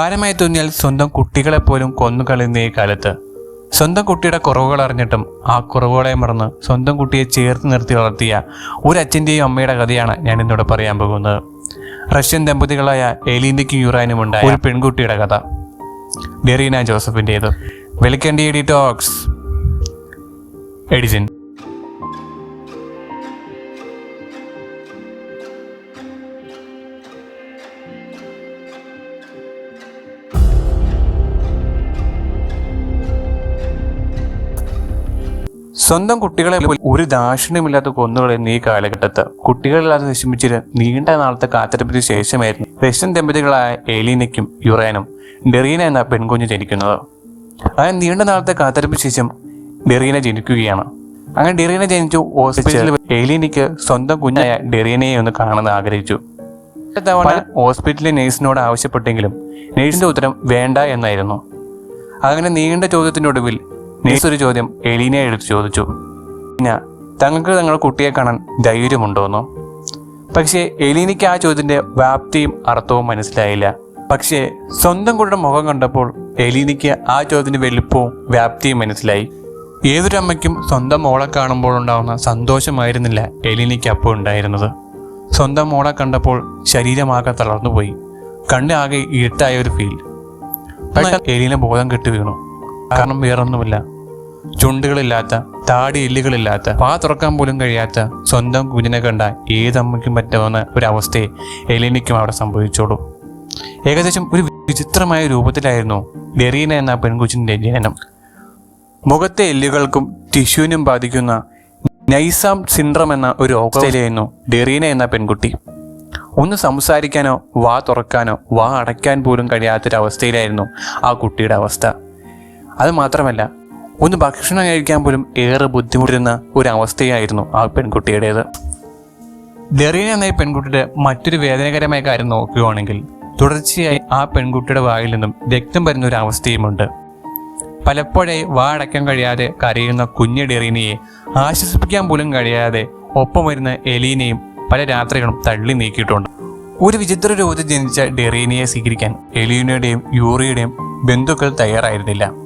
ഭാരമായി തോന്നിയാൽ സ്വന്തം കുട്ടികളെ പോലും കൊന്നുകളയുന്ന ഈ കാലത്ത്. സ്വന്തം കുട്ടിയുടെ കുറവുകൾ അറിഞ്ഞിട്ടും ആ കുറവുകളെ മറന്ന് സ്വന്തം കുട്ടിയെ ചേർത്ത് നിർത്തി വളർത്തിയ ഒരു അച്ഛന്റെയും അമ്മയുടെ കഥയാണ് ഞാൻ ഇന്നിവിടെ പറയാൻ പോകുന്നത്. റഷ്യൻ ദമ്പതികളായ എലീനയ്ക്കും യുറാനും ഉണ്ടായ ഒരു പെൺകുട്ടിയുടെ കഥ. ഡെറീന ജോസഫിന്റേത്. വെളിക്കണ്ടി എഡിറ്റോക്സ് ടോക്സ് സ്വന്തം കുട്ടികളെ ഒരു ദാക്ഷിണ്യമില്ലാത്ത കൊന്നുകളെന്ന ഈ കാലഘട്ടത്ത്. കുട്ടികളില്ലാതെ വിഷമിച്ചിട്ട് നീണ്ട നാളത്തെ കാത്തിരിപ്പിന് ശേഷമായിരുന്നു റഷ്യൻ ദമ്പതികളായ ഏലീനയ്ക്കും യുറേനും ഡെറീന എന്ന പെൺകുഞ്ഞ് ജനിക്കുന്നത്. ആ നീണ്ട നാളത്തെ കാത്തിരിപ്പിന് ശേഷം ഡെറീന ജനിക്കുകയാണ്. അങ്ങനെ ഡെറീന ജനിച്ചു ഹോസ്പിറ്റലിൽ ഏലീനയ്ക്ക് സ്വന്തം കുഞ്ഞായ ഡെറീനയെ ഒന്ന് കാണാൻ ആഗ്രഹിച്ചു. തവണ ഹോസ്പിറ്റലിലെ നേഴ്സിനോട് ആവശ്യപ്പെട്ടെങ്കിലും നേഴ്സിന്റെ ഉത്തരം വേണ്ട എന്നായിരുന്നു. അങ്ങനെ നീണ്ട ചോദ്യത്തിനൊടുവിൽ നേഴ്സ് ഒരു ചോദ്യം എലീനയെ എടുത്ത് ചോദിച്ചു. പിന്നെ തങ്ങൾക്ക് തങ്ങളുടെ കുട്ടിയെ കാണാൻ ധൈര്യമുണ്ടോന്നോ? പക്ഷേ എലീനയ്ക്ക് ആ ചോദ്യത്തിന്റെ വ്യാപ്തിയും അർത്ഥവും മനസ്സിലായില്ല. പക്ഷേ സ്വന്തം കുട്ടിയുടെ മുഖം കണ്ടപ്പോൾ എലീനയ്ക്ക് ആ ചോദ്യത്തിന്റെ വലുപ്പവും വ്യാപ്തിയും മനസ്സിലായി. ഏതൊരു അമ്മയ്ക്കും സ്വന്തം മോളെ കാണുമ്പോൾ ഉണ്ടാകുന്ന സന്തോഷമായിരുന്നില്ല എലീനയ്ക്ക് അപ്പോൾ ഉണ്ടായിരുന്നത്. സ്വന്തം മോളെ കണ്ടപ്പോൾ ശരീരമാകെ തളർന്നുപോയി. കണ്ണാകെ ഇരുട്ടായ ഒരു ഫീൽ പെട്ടെന്ന് എലീന ബോധം കെട്ടി വീണു. കാരണം വേറൊന്നുമില്ല. ചുണ്ടുകളില്ലാത്ത താടി എല്ലുകളില്ലാത്ത പാ തുറക്കാൻ പോലും കഴിയാത്ത സ്വന്തം കുഞ്ഞിനെ കണ്ട ഏതമ്മയ്ക്കും പറ്റാവുന്ന ഒരവസ്ഥയെ എലിനിക്കും അവിടെ സംഭവിച്ചോളൂ. ഏകദേശം ഒരു വിചിത്രമായ രൂപത്തിലായിരുന്നു ഡെറീന എന്ന പെൺകുച്ചിന്റെ ജനനം. മുഖത്തെ എല്ലുകൾക്കും ടിഷ്യൂവിനും ബാധിക്കുന്ന നൈസാം സിൻഡ്രം എന്ന ഒരു അവസ്ഥയിലായിരുന്നു ഡെറീന എന്ന പെൺകുട്ടി. ഒന്ന് സംസാരിക്കാനോ വാ തുറക്കാനോ വാ അടയ്ക്കാൻ പോലും കഴിയാത്തൊരവസ്ഥയിലായിരുന്നു ആ കുട്ടിയുടെ അവസ്ഥ. അത് മാത്രമല്ല ഒന്ന് ഭക്ഷണം കഴിക്കാൻ പോലും ഏറെ ബുദ്ധിമുട്ടുന്ന ഒരു അവസ്ഥയായിരുന്നു ആ പെൺകുട്ടിയുടേത്. ഡെറീന എന്ന പെൺകുട്ടിയുടെ മറ്റൊരു വേദനകരമായ കാര്യം നോക്കുകയാണെങ്കിൽ തുടർച്ചയായി ആ പെൺകുട്ടിയുടെ വായിൽ നിന്നും രക്തം വരുന്ന ഒരു അവസ്ഥയുമുണ്ട് പലപ്പോഴായി വാ അടയ്ക്കാൻ കഴിയാതെ കരയുന്ന കുഞ്ഞു ഡെറീനയെ ആശ്വസിപ്പിക്കാൻ പോലും കഴിയാതെ ഒപ്പം വരുന്ന എലീനയും പല രാത്രികളും തള്ളി നീക്കിയിട്ടുണ്ട്. ഒരു വിചിത്ര രൂപത്തിൽ ജനിച്ച ഡെറീനയെ സ്വീകരിക്കാൻ എലീനയുടെയും യൂറിയുടെയും ബന്ധുക്കൾ തയ്യാറായിരുന്നില്ല.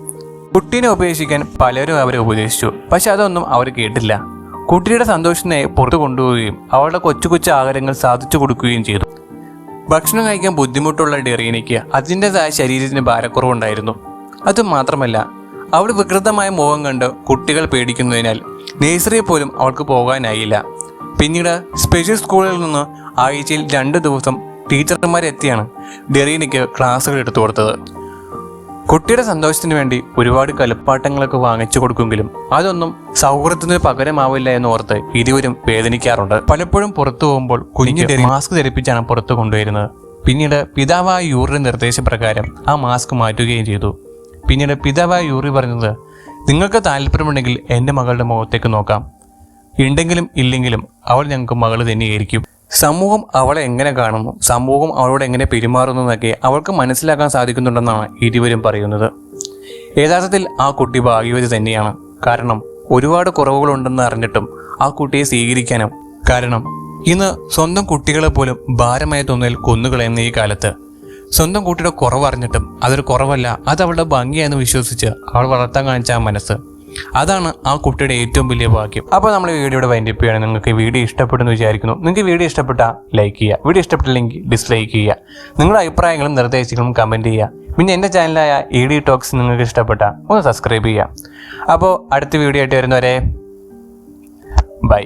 കുട്ടീനെ ഉപേക്ഷിക്കാൻ പലരും അവരെ ഉപദേശിച്ചു. പക്ഷെ അതൊന്നും അവർ കേട്ടില്ല. കുട്ടിയുടെ സന്തോഷത്തിനെ പുറത്തു കൊണ്ടുപോവുകയും അവളുടെ കൊച്ചു കൊച്ചു ആഗ്രഹങ്ങൾ സാധിച്ചു കൊടുക്കുകയും ചെയ്തു. ഭക്ഷണം കഴിക്കാൻ ബുദ്ധിമുട്ടുള്ള ഡെറീനയ്ക്ക് അതിന്റെതായ ശരീരത്തിന് ഭാരക്കുറവുണ്ടായിരുന്നു. അതും മാത്രമല്ല അവൾ വികൃതമായ മുഖം കണ്ട് കുട്ടികൾ പേടിക്കുന്നതിനാൽ നേഴ്സറിയിൽ പോലും അവൾക്ക് പോകാനായില്ല. പിന്നീട് സ്പെഷ്യൽ സ്കൂളിൽ നിന്ന് ആഴ്ചയിൽ രണ്ട് ദിവസം ടീച്ചർമാരെത്തിയാണ് ഡെറീനയ്ക്ക് ക്ലാസ്സുകൾ എടുത്തു കൊടുത്തത്. കുട്ടിയുടെ സന്തോഷത്തിന് വേണ്ടി ഒരുപാട് കളിപ്പാട്ടങ്ങളൊക്കെ വാങ്ങിച്ചു കൊടുക്കുമെങ്കിലും അതൊന്നും സൗഹൃദത്തിന് പകരമാവില്ല എന്ന് ഓർത്ത് ഇരുവരും വേദനിക്കാറുണ്ട്. പലപ്പോഴും പുറത്തു പോകുമ്പോൾ കുഞ്ഞിന്റെ മാസ്ക് ധരിപ്പിച്ചാണ് പുറത്തു കൊണ്ടുവരുന്നത്. പിന്നീട് പിതാവായ യൂറിന്റെ നിർദ്ദേശപ്രകാരം ആ മാസ്ക് മാറ്റുകയും ചെയ്തു. പിന്നീട് പിതാവായ യൂറി പറഞ്ഞത് നിങ്ങൾക്ക് താല്പര്യമുണ്ടെങ്കിൽ എന്റെ മകളുടെ മുഖത്തേക്ക് നോക്കാം. ഉണ്ടെങ്കിലും ഇല്ലെങ്കിലും അവൾ ഞങ്ങൾക്ക് മകൾ തന്നെയായിരിക്കും. സമൂഹം അവളെ എങ്ങനെ കാണുന്നു? സമൂഹം അവളോട് എങ്ങനെ പെരുമാറുന്നു എന്നൊക്കെ അവൾക്ക് മനസ്സിലാക്കാൻ സാധിക്കുന്നുണ്ടെന്നാണ് ഇരുവരും പറയുന്നത്. യഥാർത്ഥത്തിൽ ആ കുട്ടി ഭാഗ്യവതി തന്നെയാണ്. കാരണം ഒരുപാട് കുറവുകളുണ്ടെന്ന് അറിഞ്ഞിട്ടും ആ കുട്ടിയെ സ്വീകരിക്കാനും കാരണം ഇന്ന് സ്വന്തം കുട്ടികളെ പോലും ഭാരമായ തോന്നൽ കൊന്നുകളയുന്ന ഈ കാലത്ത് സ്വന്തം കുട്ടിയുടെ കുറവറിഞ്ഞിട്ടും അതൊരു കുറവല്ല അത് അവളുടെ ഭംഗിയാണെന്ന് വിശ്വസിച്ച് അവൾ വളർത്താൻ കാണിച്ച മനസ്സ്. അതാണ് ആ കുട്ടിയുടെ ഏറ്റവും വലിയ ഭാഗ്യം. അപ്പോൾ നമ്മൾ വീഡിയോയുടെ വൈൻഡപ്പ് ചെയ്യുകയാണ് നിങ്ങൾക്ക് വീഡിയോ ഇഷ്ടപ്പെടുന്നു വിചാരിക്കുന്നു. നിങ്ങൾക്ക് വീഡിയോ ഇഷ്ടപ്പെട്ടാൽ ലൈക്ക് ചെയ്യുക. വീഡിയോ ഇഷ്ടപ്പെട്ടില്ലെങ്കിൽ ഡിസ്ലൈക്ക് ചെയ്യുക. നിങ്ങളുടെ അഭിപ്രായങ്ങളും നിർദ്ദേശങ്ങളും കമന്റ് ചെയ്യുക. പിന്നെ എന്റെ ചാനലായ ഇ ഡി ടോക്സ് നിങ്ങൾക്ക് ഇഷ്ടപ്പെട്ടാൽ ഒന്ന് സബ്സ്ക്രൈബ് ചെയ്യുക. അപ്പോൾ അടുത്ത വീഡിയോ ആയിട്ട് വരുന്നവരെ ബൈ